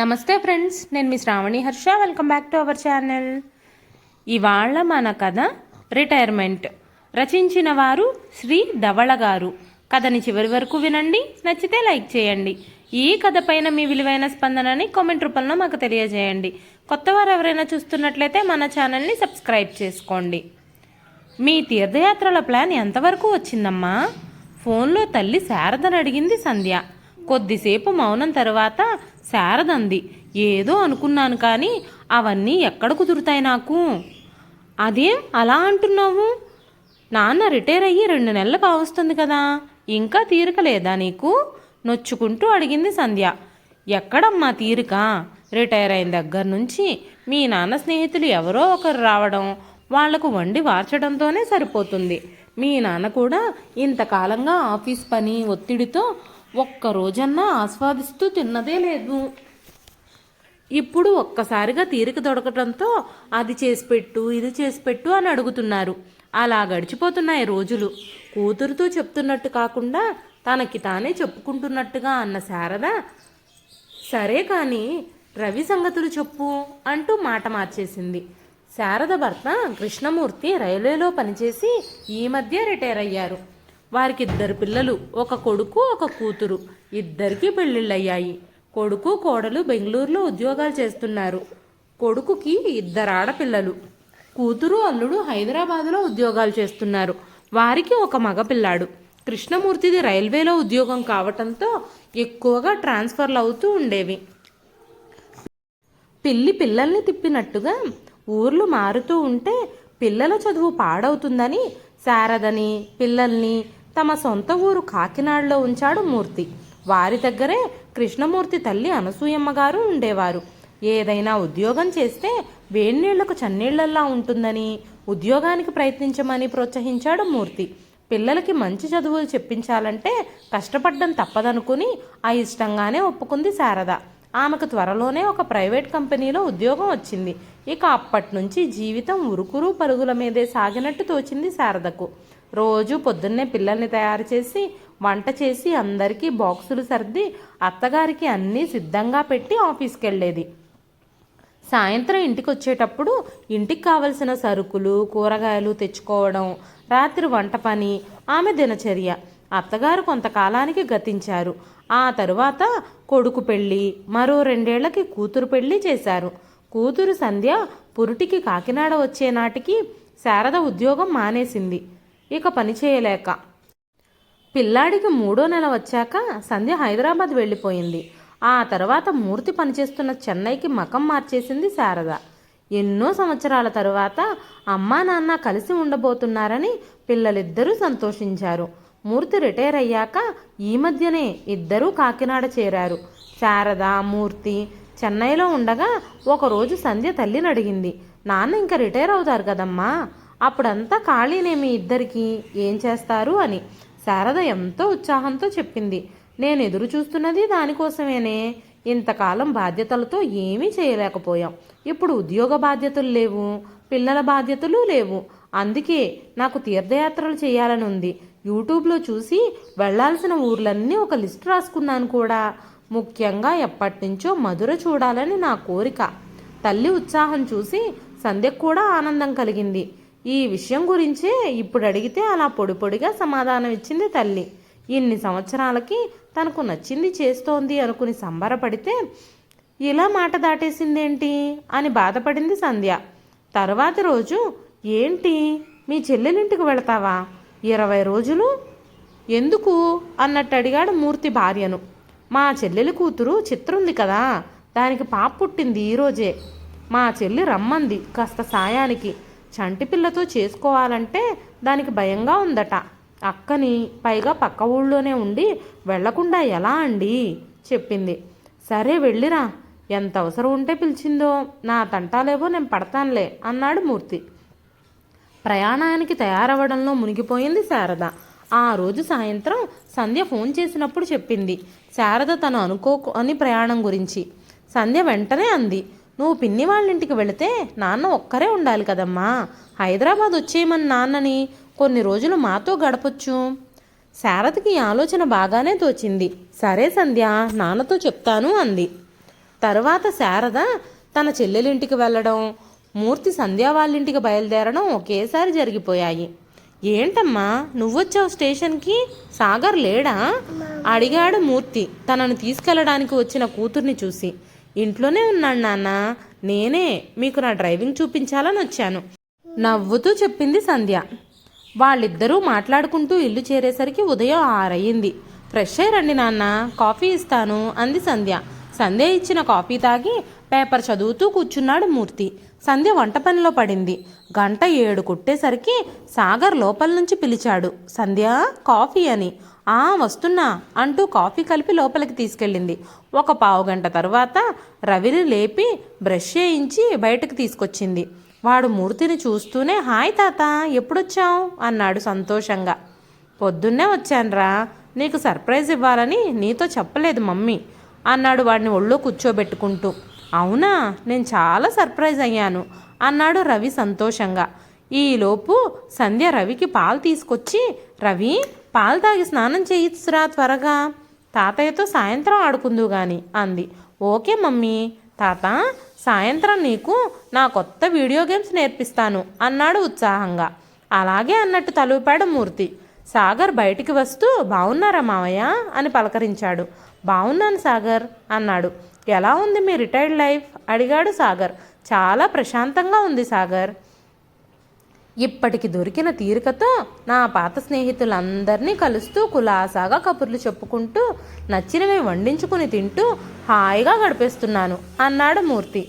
నమస్తే ఫ్రెండ్స్ నేను మీ Sravani Harsha. Welcome back to our channel ఇవాళ మన కథ రిటైర్మెంట్. రచించిన వారు శ్రీ ధవళ గారు. కథని చివరి వరకు వినండి నచ్చితే లైక్ చేయండి. ఈ కథ పైన మీ విలువైన స్పందనని కామెంట్ రూపంలో మాకు తెలియజేయండి. కొత్త వారు ఎవరైనా చూస్తున్నట్లయితే మన ఛానల్ని సబ్స్క్రైబ్ చేసుకోండి. మీ తీర్థయాత్రల ప్లాన్ ఎంతవరకు వచ్చిందమ్మా? ఫోన్లో తల్లి శారదను అడిగింది సంధ్య. కొద్దిసేపు మౌనం తర్వాత శారదంది. ఏదో అనుకున్నాను కానీ అవన్నీ ఎక్కడ కుదురుతాయి నాకు? అదేం అలా అంటున్నావు? నాన్న రిటైర్ అయ్యి రెండు నెలలు కావస్తుంది కదా. ఇంకా తీరిక లేదా నీకు? నొచ్చుకుంటూ అడిగింది సంధ్య. ఎక్కడమ్మా తీరిక? రిటైర్ అయిన దగ్గర నుంచి మీ నాన్న స్నేహితులు ఎవరో ఒకరు రావడం వాళ్ళకు వండి వార్చడంతోనే సరిపోతుంది. మీ నాన్న కూడా ఇంతకాలంగా ఆఫీస్ పని ఒత్తిడితో ఒక్క రోజన్నా ఆస్వాదిస్తూ తిన్నదే లేదు. ఇప్పుడు ఒక్కసారిగా తీరిక దొరకటంతో అది చేసి పెట్టు ఇది చేసి పెట్టు అని అడుగుతున్నారు. అలా గడిచిపోతున్నాయి రోజులు. కూతురుతో చెప్తున్నట్టు కాకుండా తనకి తానే చెప్పుకుంటున్నట్టుగా అన్న శారద సరే కానీ రవి సంగతులు చెప్పు అంటూ మాట మార్చేసింది. శారద భర్త కృష్ణమూర్తి రైల్వేలో పనిచేసి ఈ మధ్య రిటైర్ అయ్యారు. వారికి ఇద్దరు పిల్లలు ఒక కొడుకు ఒక కూతురు. ఇద్దరికీ పెళ్ళిళ్ళయ్యాయి. కొడుకు కోడలు బెంగళూరులో ఉద్యోగాలు చేస్తున్నారు. కొడుకుకి ఇద్దరు ఆడపిల్లలు. కూతురు అల్లుడు హైదరాబాదులో ఉద్యోగాలు చేస్తున్నారు. వారికి ఒక మగపిల్లాడు. కృష్ణమూర్తిది రైల్వేలో ఉద్యోగం కావటంతో ఎక్కువగా ట్రాన్స్ఫర్లు అవుతూ ఉండేవి. పిల్లి పిల్లల్ని తిప్పినట్టుగా ఊర్లు మారుతూ ఉంటే పిల్లల చదువు పాడవుతుందని శారదని పిల్లల్ని తమ సొంత ఊరు కాకినాడలో ఉంచాడు మూర్తి. వారి దగ్గరే కృష్ణమూర్తి తల్లి అనసూయమ్మ గారు ఉండేవారు. ఏదైనా ఉద్యోగం చేస్తే వేణీళ్ళకు చన్నీళ్ళల్లా ఉంటుందని ఉద్యోగానికి ప్రయత్నించమని ప్రోత్సహించాడు మూర్తి. పిల్లలకి మంచి చదువులు చెప్పించాలంటే కష్టపడ్డం తప్పదనుకుని ఆ ఇష్టంగానే ఒప్పుకుంది శారద. ఆమెకు త్వరలోనే ఒక ప్రైవేట్ కంపెనీలో ఉద్యోగం వచ్చింది. ఇక అప్పటి నుంచి జీవితం ఉరుకురు పరుగుల మీదే సాగినట్టు తోచింది శారదకు. రోజు పొద్దున్నే పిల్లల్ని తయారు చేసి వంట చేసి అందరికీ బాక్సులు సర్ది అత్తగారికి అన్నీ సిద్ధంగా పెట్టి ఆఫీస్కి వెళ్ళేది సాయంత్రం ఇంటికి వచ్చేటప్పుడు ఇంటికి కావలసిన సరుకులు కూరగాయలు తెచ్చుకోవడం రాత్రి వంట పని ఆమె దినచర్య. అత్తగారు కొంతకాలానికి గతించారు. ఆ తరువాత కొడుకు పెళ్ళి మరో రెండేళ్ళకి కూతురు పెళ్ళి చేశారు. కూతురు సంధ్య పురుటికి కాకినాడ వచ్చే నాటికి శారద ఉద్యోగం మానేసింది. ఇక పని చేయలేక. పిల్లాడికి మూడో నెల వచ్చాక సంధ్య హైదరాబాద్ వెళ్ళిపోయింది. ఆ తర్వాత మూర్తి పనిచేస్తున్న చెన్నైకి మకం మార్చేసింది శారద. ఎన్నో సంవత్సరాల తరువాత అమ్మా నాన్న కలిసి ఉండబోతున్నారని పిల్లలిద్దరూ సంతోషించారు. మూర్తి రిటైర్ అయ్యాక ఈ మధ్యనే ఇద్దరూ కాకినాడ చేరారు. శారద మూర్తి చెన్నైలో ఉండగా ఒకరోజు సంధ్య తల్లిని అడిగింది నాన్న ఇంకా రిటైర్ అవుతారు కదమ్మా? అప్పుడంతా ఖాళీనేమి ఇద్దరికి ఏం చేస్తారు అని శారద ఎంతో ఉత్సాహంతో చెప్పింది. నేను ఎదురు చూస్తున్నది దానికోసమేనే. ఇంతకాలం బాధ్యతలతో ఏమీ చేయలేకపోయాం. ఇప్పుడు ఉద్యోగ బాధ్యతలు లేవు పిల్లల బాధ్యతలు లేవు. అందుకే నాకు తీర్థయాత్రలు చేయాలని ఉంది. యూట్యూబ్లో చూసి వెళ్ళాల్సిన ఊర్లన్నీ ఒక లిస్ట్ రాసుకున్నాను కూడా. ముఖ్యంగా ఎప్పటినుంచో మధుర చూడాలని నా కోరిక. తల్లి ఉత్సాహం చూసి సంధ్యకు కూడా ఆనందం కలిగింది. ఈ విషయం గురించే ఇప్పుడు అడిగితే అలా పొడి పొడిగా సమాధానం ఇచ్చింది తల్లి. ఇన్ని సంవత్సరాలకి తనకు నచ్చింది చేస్తోంది అనుకుని సంబరపడితే ఇలా మాట దాటేసిందేంటి అని బాధపడింది సంధ్య. తర్వాత రోజు ఏంటి? మీ చెల్లెలింటికి వెళతావా? ఇరవై రోజులు? ఎందుకు? అన్నట్టు అడిగాడు మూర్తి భార్యను. మా చెల్లెలి కూతురు చిత్రుంది కదా. దానికి పాప పుట్టింది ఈరోజే మా చెల్లి రమ్మంది కాస్త సాయానికి. చంటి పిల్లతో చేసుకోవాలంటే దానికి భయంగా ఉందట. అక్కని పైగా పక్క ఊళ్ళోనే ఉండి వెళ్ళకుండా ఎలా అండి? చెప్పింది. సరే వెళ్ళిరా. ఎంత అవసరం ఉంటే పిలిచిందో నా తంటాలేవో నేను పడతానులే అన్నాడు మూర్తి. ప్రయాణానికి తయారవ్వడంలో మునిగిపోయింది శారద. ఆ రోజు సాయంత్రం సంధ్య ఫోన్ చేసినప్పుడు చెప్పింది. శారద తను అనుకో అని ప్రయాణం గురించి. సంధ్య వెంటనే అంది. నువ్వు పిన్ని వాళ్ళ ఇంటికి వెళితే నాన్న ఒక్కరే ఉండాలి కదమ్మా. హైదరాబాద్ వచ్చేయమని నాన్నని కొన్ని రోజులు మాతో గడపొచ్చు. శారదకి ఈ ఆలోచన బాగానే తోచింది. సరే సంధ్య నాన్నతో చెప్తాను అంది. తర్వాత శారద తన చెల్లెలింటికి వెళ్ళడం మూర్తి సంధ్యా వాళ్ళింటికి బయలుదేరడం ఒకేసారి జరిగిపోయాయి. ఏంటమ్మా నువ్వొచ్చావు స్టేషన్కి? సాగర్ లేడా? అడిగాడు మూర్తి తనను తీసుకెళ్ళడానికి వచ్చిన కూతుర్ని చూసి. ఇంట్లోనే ఉన్నాడు నాన్న. నేనే మీకు నా డ్రైవింగ్ చూపించాలని వచ్చాను. నవ్వుతూ చెప్పింది సంధ్య. వాళ్ళిద్దరూ మాట్లాడుకుంటూ ఇల్లు చేరేసరికి ఉదయం ఆరయ్యింది. ఫ్రెష్ అయ్యి రండి నాన్న. కాఫీ ఇస్తాను అంది సంధ్య. సంధ్య ఇచ్చిన కాఫీ తాగి పేపర్ చదువుతూ కూర్చున్నాడు మూర్తి. సంధ్య వంట పనిలో పడింది. గంట ఏడు కొట్టేసరికి సాగర్ లోపల నుంచి పిలిచాడు. సంధ్య కాఫీ అని. ఆ వస్తున్నా అంటూ కాఫీ కలిపి లోపలికి తీసుకెళ్ళింది. ఒక పావు గంట తర్వాత రవిని లేపి బ్రష్ చేయించి బయటకు తీసుకొచ్చింది. వాడు మూర్తిని చూస్తూనే హాయ్ తాత ఎప్పుడొచ్చావు? అన్నాడు సంతోషంగా. పొద్దున్నే వచ్చానురా. నీకు సర్ప్రైజ్ ఇవ్వాలని నీతో చెప్పలేదు మమ్మీ అన్నాడు వాడిని ఒళ్ళో కూర్చోబెట్టుకుంటూ. అవునా? నేను చాలా సర్ప్రైజ్ అయ్యాను అన్నాడు రవి సంతోషంగా. ఈలోపు సంధ్య రవికి పాలు తీసుకొచ్చి రవి పాలు తాగి స్నానం చేయించురా త్వరగా. తాతయ్యతో సాయంత్రం ఆడుకుందు గాని అంది. Okay mummy. తాత సాయంత్రం నీకు నా కొత్త వీడియో గేమ్స్ నేర్పిస్తాను అన్నాడు ఉత్సాహంగా. అలాగే అన్నట్టు తలుపాడు మూర్తి. సాగర్ బయటికి వస్తూ బాగున్నారా మావయ్య? అని పలకరించాడు. బాగున్నాను సాగర్ అన్నాడు. ఎలా ఉంది మీ రిటైర్డ్ లైఫ్? అడిగాడు సాగర్. చాలా ప్రశాంతంగా ఉంది సాగర్. ఇప్పటికి దొరికిన తీరికతో నా పాత స్నేహితులందరినీ కలుస్తూ కులాసాగా కబుర్లు చెప్పుకుంటూ నచ్చినవి వండించుకుని తింటూ హాయిగా గడిపేస్తున్నాను అన్నాడు మూర్తి.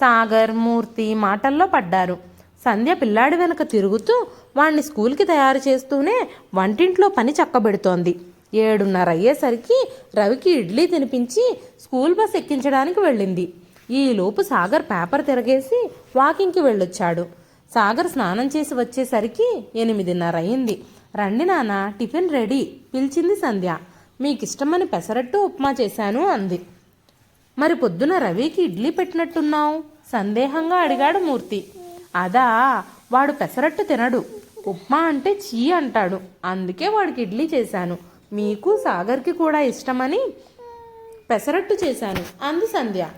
సాగర్ మూర్తి మాటల్లో పడ్డారు. సంధ్య పిల్లాడి వెనక తిరుగుతూ వాణ్ణి స్కూల్కి తయారు చేస్తూనే వంటింట్లో పని చక్కబెడుతోంది. ఏడున్నర అయ్యేసరికి రవికి ఇడ్లీ తినిపించి స్కూల్ బస్ ఎక్కించడానికి వెళ్ళింది. ఈలోపు సాగర్ పేపర్ తిరగేసి వాకింగ్కి వెళ్ళొచ్చాడు. సాగర్ స్నానం చేసి వచ్చేసరికి ఎనిమిదిన్నర అయింది. రండి నాన్న టిఫిన్ రెడీ. పిలిచింది సంధ్య. మీకు ఇష్టమని పెసరట్టు ఉప్మా చేశాను అంది. మరి పొద్దున రవికి ఇడ్లీ పెట్టినట్టున్నావు? సందేహంగా అడిగాడు మూర్తి. అదా వాడు పెసరట్టు తినడు. ఉప్మా అంటే చీ అంటాడు. అందుకే వాడికి ఇడ్లీ చేశాను. మీకు సాగర్కి కూడా ఇష్టమని పెసరట్టు చేశాను అంది సంధ్య.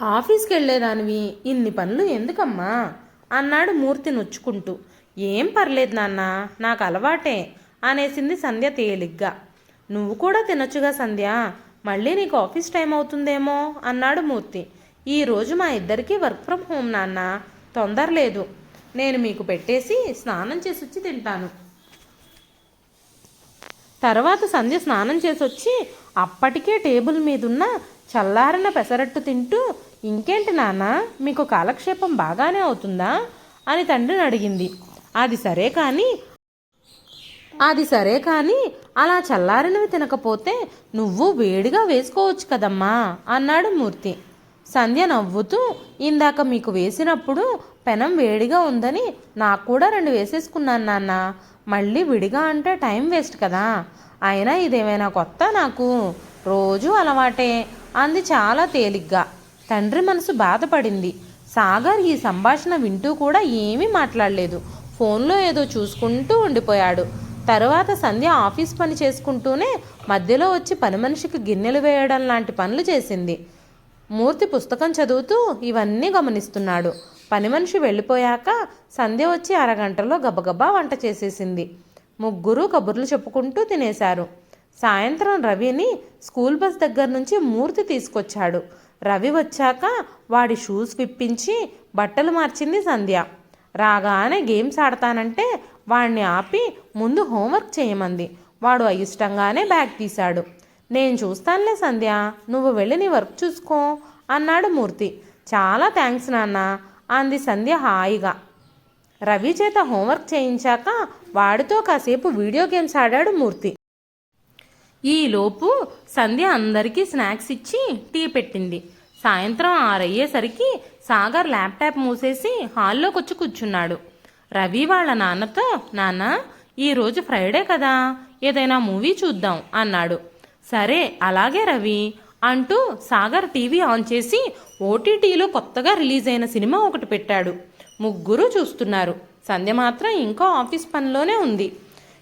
ఆఫీస్కి వెళ్ళేదానివి ఇన్ని పనులు ఎందుకమ్మా? అన్నాడు మూర్తి నొచ్చుకుంటూ. ఏం పర్లేదు నాన్న నాకు అలవాటే అనేసింది సంధ్య తేలిగ్గా. నువ్వు కూడా తినొచ్చుగా సంధ్య మళ్ళీ నీకు ఆఫీస్ టైం అవుతుందేమో? అన్నాడు మూర్తి. ఈరోజు మా ఇద్దరికీ వర్క్ ఫ్రమ్ హోమ్ నాన్న తొందర లేదు. నేను మీకు పెట్టేసి స్నానం చేసి వచ్చి తింటాను. తర్వాత సంధ్య స్నానం చేసి వచ్చి అప్పటికే టేబుల్ మీదున్న చల్లారిన పెసరట్టు తింటూ ఇంకేంటి నాన్న మీకు కాలక్షేపం బాగానే అవుతుందా? అని తండ్రిని అడిగింది. అది సరే కానీ అది సరే కానీ అలా చల్లారినవి తినకపోతే నువ్వు వేడిగా వేసుకోవచ్చు కదమ్మా అన్నాడు మూర్తి. సంధ్య నవ్వుతూ ఇందాక మీకు వేసినప్పుడు పెనం వేడిగా ఉందని నాకు కూడా రెండు వేసేసుకున్నాను నాన్న. మళ్ళీ విడిగా అంటే టైం వేస్ట్ కదా. అయినా ఇదేమైనా కొత్త నాకు? రోజు అలవాటే. అంది చాలా తేలిగ్గా. తండ్రి మనసు బాధపడింది. సాగర్ ఈ సంభాషణ వింటూ కూడా ఏమీ మాట్లాడలేదు. ఫోన్లో ఏదో చూసుకుంటూ ఉండిపోయాడు. తరువాత సంధ్య ఆఫీస్ పని చేసుకుంటూనే మధ్యలో వచ్చి పని మనిషికి గిన్నెలు వేయడం లాంటి పనులు చేసింది. మూర్తి పుస్తకం చదువుతూ ఇవన్నీ గమనిస్తున్నాడు. పని మనిషి వెళ్ళిపోయాక సంధ్య వచ్చి అరగంటలో గబగబా వంట చేసేసింది. ముగ్గురు కబుర్లు చెప్పుకుంటూ తినేశారు. సాయంత్రం రవిని స్కూల్ బస్ దగ్గర నుంచి మూర్తి తీసుకొచ్చాడు. రవి వచ్చాక వాడి షూస్ విప్పించి బట్టలు మార్చింది సంధ్య. రాగానే గేమ్స్ ఆడతానంటే వాడిని ఆపి ముందు హోంవర్క్ చేయమంది. వాడు అయిష్టంగానే బ్యాగ్ తీశాడు. నేను చూస్తానులే సంధ్య నువ్వు వెళ్ళి నీ వర్క్ చూసుకో అన్నాడు మూర్తి. చాలా థ్యాంక్స్ నాన్న అంది సంధ్య హాయిగా. రవి చేత హోంవర్క్ చేయించాక వాడితో కాసేపు వీడియో గేమ్స్ ఆడాడు మూర్తి. ఈలోపు సంధ్య అందరికీ స్నాక్స్ ఇచ్చి టీ పెట్టింది. సాయంత్రం ఆరయ్యేసరికి సాగర్ ల్యాప్టాప్ మూసేసి హాల్లోకి వచ్చి కూర్చున్నాడు. రవి వాళ్ళ నాన్నతో నాన్న ఈరోజు ఫ్రైడే కదా ఏదైనా మూవీ చూద్దాం అన్నాడు. సరే అలాగే రవి అంటూ సాగర్ టీవీ ఆన్ చేసి ఓటీటీలో కొత్తగా రిలీజ్ అయిన సినిమా ఒకటి పెట్టాడు. ముగ్గురు చూస్తున్నారు. సంధ్య మాత్రం ఇంకా ఆఫీస్ పనిలోనే ఉంది.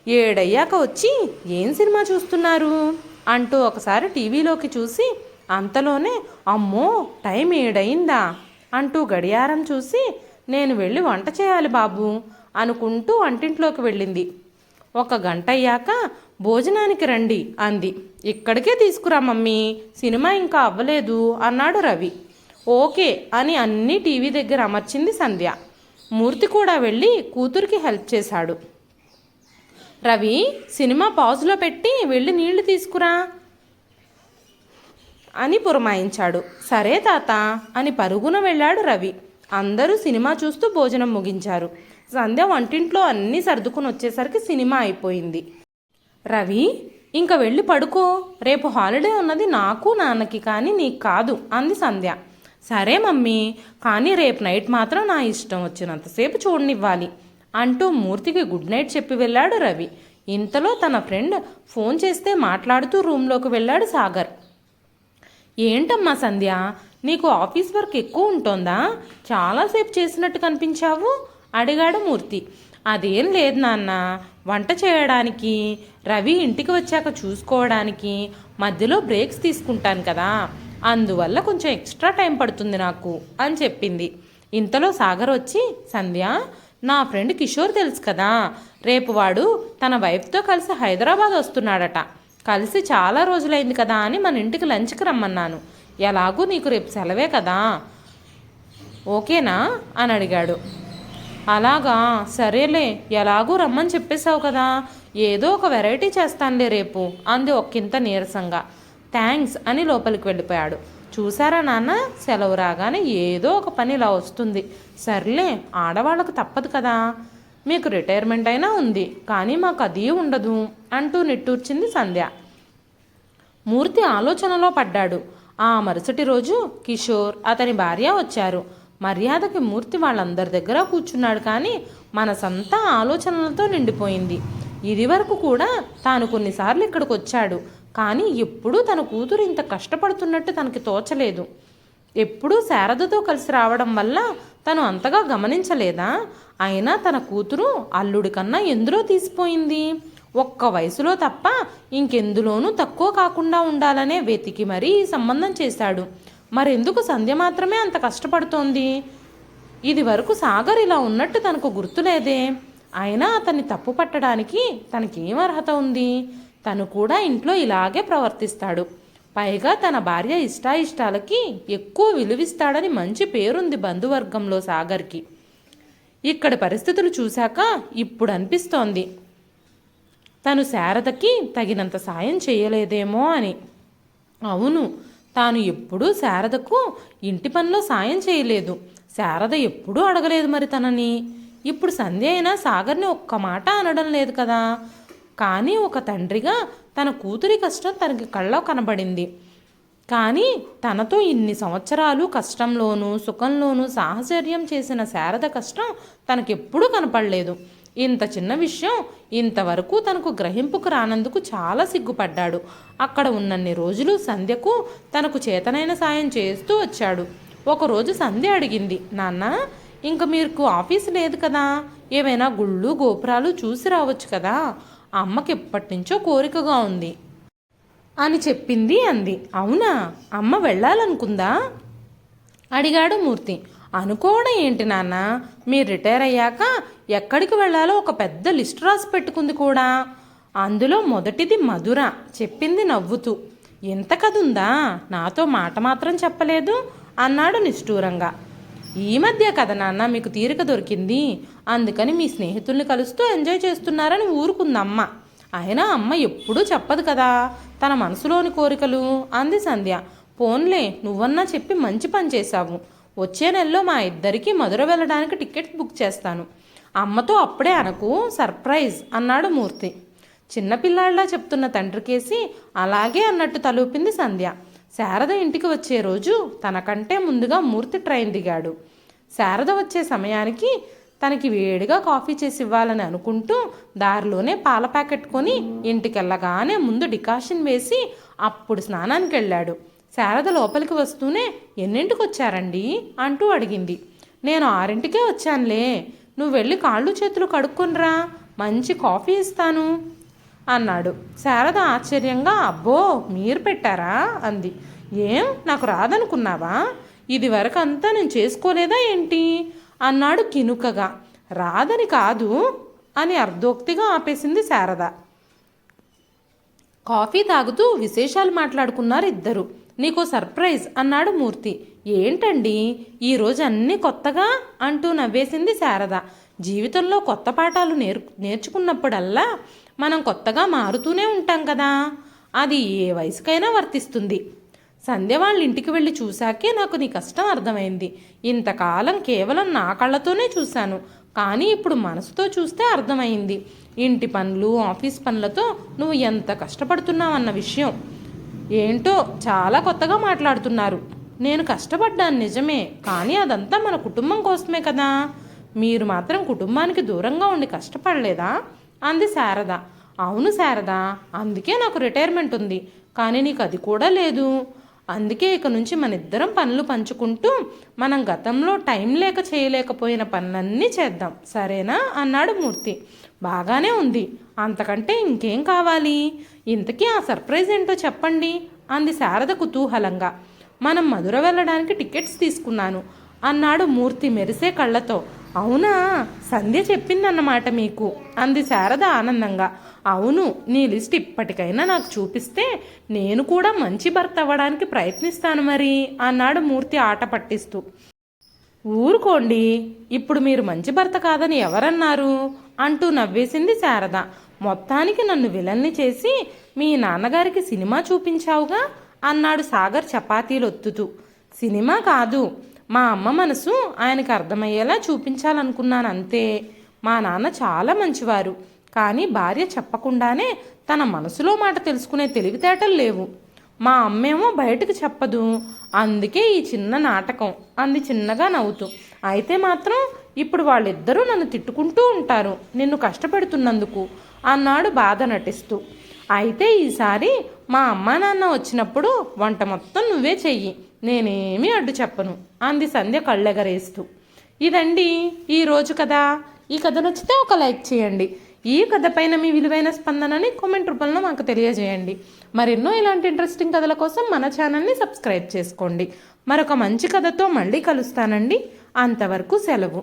ఏడయ్యాక వచ్చి ఏం సినిమా చూస్తున్నారు? అంటూ ఒకసారి టీవీలోకి చూసి అంతలోనే అమ్మో టైం ఏడయిందా? అంటూ గడియారం చూసి నేను వెళ్ళి వంట చేయాలి బాబు అనుకుంటూ వంటింట్లోకి వెళ్ళింది. ఒక గంట అయ్యాక భోజనానికి రండి అంది. ఇక్కడికే తీసుకురా మమ్మీ సినిమా ఇంకా అవ్వలేదు అన్నాడు రవి. ఓకే అని అన్నీ టీవీ దగ్గర అమర్చింది సంధ్య. మూర్తి కూడా వెళ్ళి కూతురికి హెల్ప్ చేశాడు. రవి సినిమా పాజులో పెట్టి వెళ్ళి నీళ్ళు తీసుకురా. అని పురమాయించాడు. సరే తాత అని పరుగున వెళ్ళాడు రవి. అందరూ సినిమా చూస్తూ భోజనం ముగించారు. సంధ్య వంటింట్లో అన్నీ సర్దుకుని వచ్చేసరికి సినిమా అయిపోయింది. రవి ఇంక వెళ్ళి పడుకో. రేపు హాలిడే ఉన్నది నాకు నాన్నకి కానీ నీకు కాదు అంది సంధ్య. సరే మమ్మీ కానీ రేపు నైట్ మాత్రం నా ఇష్టం వచ్చినంతసేపు చూడనివ్వాలి. అంటూ మూర్తికి గుడ్ నైట్ చెప్పి వెళ్ళాడు రవి. ఇంతలో తన ఫ్రెండ్ ఫోన్ చేస్తే మాట్లాడుతూ రూమ్లోకి వెళ్ళాడు సాగర్. ఏంటమ్మా సంధ్య నీకు ఆఫీస్ వర్క్ ఎక్కువ ఉంటుందా? చాలాసేపు చేసినట్టు కనిపించావు? అడిగాడు మూర్తి. అదేం లేదు నాన్న వంట చేయడానికి రవి ఇంటికి వచ్చాక చూసుకోవడానికి మధ్యలో బ్రేక్స్ తీసుకుంటాను కదా అందువల్ల కొంచెం ఎక్స్ట్రా టైం పడుతుంది నాకు అని చెప్పింది. ఇంతలో సాగర్ వచ్చి సంధ్య నా ఫ్రెండ్ కిషోర్ తెలుసు కదా. రేపు వాడు తన వైఫ్తో కలిసి హైదరాబాద్ వస్తున్నాడట. కలిసి చాలా రోజులైంది కదా అని మన ఇంటికి లంచ్కి రమ్మన్నాను. ఎలాగూ నీకు రేపు సెలవే కదా. ఓకేనా? అని అడిగాడు. అలాగా? సరేలే ఎలాగూ రమ్మని చెప్పేశావు కదా. ఏదో ఒక వెరైటీ చేస్తానులే రేపు. అంది ఒక్కింత నీరసంగా. థ్యాంక్స్ అని లోపలికి వెళ్ళిపోయాడు. చూసారా నాన్న? సెలవు రాగానే ఏదో ఒక పని ఇలా వస్తుంది. సర్లే ఆడవాళ్ళకు తప్పదు కదా. మీకు రిటైర్మెంట్ అయినా ఉంది కానీ మాకు అది ఉండదు అంటూ నిట్టూర్చింది సంధ్య. మూర్తి ఆలోచనలో పడ్డాడు. ఆ మరుసటి రోజు కిషోర్ అతని భార్య వచ్చారు. మర్యాదకి మూర్తి వాళ్ళందరి దగ్గర కూర్చున్నాడు కానీ మనసంతా ఆలోచనలతో నిండిపోయింది. ఇదివరకు కూడా తాను కొన్నిసార్లు ఇక్కడికి వచ్చాడు కానీ ఎప్పుడూ తన కూతురు ఇంత కష్టపడుతున్నట్టు తనకి తోచలేదు. ఎప్పుడూ శారదతో కలిసి రావడం వల్ల తను అంతగా గమనించలేదా? అయినా తన కూతురు అల్లుడి కన్నా ఎందులో తీసిపోయింది? ఒక్క వయసులో తప్ప ఇంకెందులోనూ తక్కువ కాకుండా ఉండాలనే వెతికి మరీ ఈ సంబంధం చేశాడు. మరెందుకు సంధ్య మాత్రమే అంత కష్టపడుతోంది? ఇది వరకు సాగర్ ఇలా ఉన్నట్టు తనకు గుర్తులేదే. అయినా అతన్ని తప్పు పట్టడానికి తనకేం అర్హత ఉంది? తను కూడా ఇంట్లో ఇలాగే ప్రవర్తిస్తాడు. పైగా తన భార్య ఇష్టాయిష్టాలకి ఎక్కువ విలువిస్తాడని మంచి పేరుంది బంధువర్గంలో సాగర్కి. ఇక్కడి పరిస్థితులు చూశాక ఇప్పుడు అనిపిస్తోంది. తను శారదకి తగినంత సాయం చేయలేదేమో అని. అవును తాను ఎప్పుడూ శారదకు ఇంటి పనిలో సాయం చేయలేదు. శారద ఎప్పుడూ అడగలేదు మరి తనని. ఇప్పుడు సంధ్య అయినా సాగర్ని ఒక్క మాట అనడం లేదు కదా. కానీ ఒక తండ్రిగా తన కూతురి కష్టం తనకి కళ్ళలో కనబడింది. కానీ తనతో ఇన్ని సంవత్సరాలు కష్టంలోనూ సుఖంలోనూ సాహచర్యం చేసిన శారద కష్టం తనకెప్పుడూ కనపడలేదు. ఇంత చిన్న విషయం ఇంతవరకు తనకు గ్రహింపుకు రానందుకు చాలా సిగ్గుపడ్డాడు. అక్కడ ఉన్నన్ని రోజులు సంధ్యకు తనకు చేతనైన సాయం చేస్తూ వచ్చాడు. ఒకరోజు సంధ్య అడిగింది నాన్న ఇంక మీకు ఆఫీస్ లేదు కదా? ఏమైనా గుళ్ళు గోపురాలు చూసి రావచ్చు కదా? అమ్మకి ఎప్పటి నుంచో కోరికగా ఉంది. అని చెప్పింది అంది. అవునా? అమ్మ వెళ్ళాలనుకుందా? అడిగాడు మూర్తి. అనుకోవడం ఏంటి నాన్న? మీరు రిటైర్ అయ్యాక ఎక్కడికి వెళ్ళాలో ఒక పెద్ద లిస్ట్ రాసి పెట్టుకుంది కూడా. అందులో మొదటిది మధుర. చెప్పింది నవ్వుతూ. ఎంత కదుందా నాతో మాట మాత్రం చెప్పలేదు అన్నాడు నిష్ఠూరంగా. ఈ మధ్య కదా నాన్న మీకు తీరిక దొరికింది. అందుకని మీ స్నేహితుల్ని కలుస్తూ ఎంజాయ్ చేస్తున్నారని ఊరుకుంది అమ్మ అయినా అమ్మ ఎప్పుడూ చెప్పదు కదా. తన మనసులోని కోరికలు అంది సంధ్య. పోన్లే నువ్వన్నా చెప్పి మంచి పని చేశావు. వచ్చే నెలలో మా ఇద్దరికి మధుర వెళ్ళడానికి టికెట్ బుక్ చేస్తాను. అమ్మతో అప్పుడే అనకు సర్ప్రైజ్ అన్నాడు మూర్తి. చిన్నపిల్లాళ్ళ చెప్తున్న తండ్రికేసి అలాగే అన్నట్టు తలూపింది సంధ్య. శారద ఇంటికి వచ్చే రోజు తనకంటే ముందుగా మూర్తి ట్రైన్ దిగాడు. శారద వచ్చే సమయానికి తనకి వేడిగా కాఫీ చేసి ఇవ్వాలని అనుకుంటూ దారిలోనే పాల ప్యాకెట్ కొని ఇంటికెళ్ళగానే ముందు డికాషన్ వేసి అప్పుడు స్నానానికి వెళ్ళాడు. శారద లోపలికి వస్తూనే ఎన్నింటికి వచ్చారండి? అంటూ అడిగింది. నేను ఆరింటికే వచ్చానులే. నువ్వు వెళ్ళి కాళ్ళు చేతులు కడుక్కొనిరా. మంచి కాఫీ ఇస్తాను. అన్నాడు. శారద ఆశ్చర్యంగా అబ్బో మీరు పెట్టారా? అంది. ఏం? నాకు రాదనుకున్నావా? ఇది వరకు అంతా నేను చేసుకోలేదా ఏంటి? అన్నాడు కినుకగా. రాదని కాదు అని అర్ధోక్తిగా ఆపేసింది శారద. కాఫీ తాగుతూ విశేషాలు మాట్లాడుకున్నారు ఇద్దరు. నీకో సర్ప్రైజ్ అన్నాడు మూర్తి. ఏంటండి? ఈరోజు అన్నీ కొత్తగా? అంటూ నవ్వేసింది శారద. జీవితంలో కొత్త పాఠాలు నేర్ నేర్చుకున్నప్పుడల్లా మనం కొత్తగా మారుతూనే ఉంటాం కదా. అది ఏ వయసుకైనా వర్తిస్తుంది. సంధ్య వాళ్ళ ఇంటికి వెళ్ళి చూశాకే నాకు నీ కష్టం అర్థమైంది. ఇంతకాలం కేవలం నా కళ్ళతోనే చూశాను. కానీ ఇప్పుడు మనసుతో చూస్తే అర్థమైంది. ఇంటి పనులు ఆఫీస్ పనులతో నువ్వు ఎంత కష్టపడుతున్నావన్న విషయం. ఏంటో చాలా కొత్తగా మాట్లాడుతున్నారు. నేను కష్టపడ్డాను నిజమే కానీ అదంతా మన కుటుంబం కోసమే కదా. మీరు మాత్రం కుటుంబానికి దూరంగా ఉండి కష్టపడలేదా? అంది శారద. అవును శారద అందుకే నాకు రిటైర్మెంట్ ఉంది కానీ నీకు అది కూడా లేదు. అందుకే ఇక నుంచి మన ఇద్దరం పనులు పంచుకుంటూ మనం గతంలో టైం లేక చేయలేకపోయిన పనులన్నీ చేద్దాం సరేనా? అన్నాడు మూర్తి. బాగానే ఉంది అంతకంటే ఇంకేం కావాలి? ఇంతకీ ఆ సర్ప్రైజ్ ఏంటో చెప్పండి అంది శారద కుతూహలంగా. మనం మధుర వెళ్ళడానికి టికెట్స్ తీసుకున్నాను అన్నాడు మూర్తి మెరిసే కళ్ళతో. అవునా? సంధ్య చెప్పిందన్నమాట మీకు. అంది శారద ఆనందంగా. అవును నీ లిస్ట్ ఇప్పటికైనా నాకు చూపిస్తే నేను కూడా మంచి భర్త అవ్వడానికి ప్రయత్నిస్తాను మరి అన్నాడు మూర్తి ఆట పట్టిస్తూ. ఊరుకోండి ఇప్పుడు మీరు మంచి భర్త కాదని ఎవరన్నారు? అంటూ నవ్వేసింది శారద. మొత్తానికి నన్ను విలన్ని చేసి మీ నాన్నగారికి సినిమా చూపించావుగా? అన్నాడు సాగర్ చపాతీలు ఒత్తుతూ సినిమా కాదు మా అమ్మ మనసు ఆయనకు అర్థమయ్యేలా చూపించాలనుకున్నాను అంతే. మా నాన్న చాలా మంచివారు. కానీ భార్య చెప్పకుండానే తన మనసులో మాట తెలుసుకునే తెలివితేటలు లేవు. మా అమ్మేమో బయటకు చెప్పదు. అందుకే ఈ చిన్న నాటకం అంది చిన్నగా నవ్వుతూ. అయితే మాత్రం ఇప్పుడు వాళ్ళిద్దరూ నన్ను తిట్టుకుంటూ ఉంటారు నిన్ను కష్టపెడుతున్నందుకు అన్నాడు బాధ నటిస్తూ. అయితే ఈసారి మా అమ్మా నాన్న వచ్చినప్పుడు వంట మొత్తం నువ్వే చెయ్యి. నేనేమీ అడ్డు చెప్పను అంది సంధ్య కళ్ళెగరేస్తూ. ఇదండి ఈరోజు కదా ఈ కథ నచ్చితే ఒక లైక్ చేయండి. ఈ కథ పైన మీ విలువైన స్పందనని కామెంట్ రూపంలో మాకు తెలియజేయండి. మరెన్నో ఇలాంటి ఇంట్రెస్టింగ్ కథల కోసం మన ఛానల్ని సబ్స్క్రైబ్ చేసుకోండి. మరొక మంచి కథతో మళ్ళీ కలుస్తానండి. అంతవరకు సెలవు.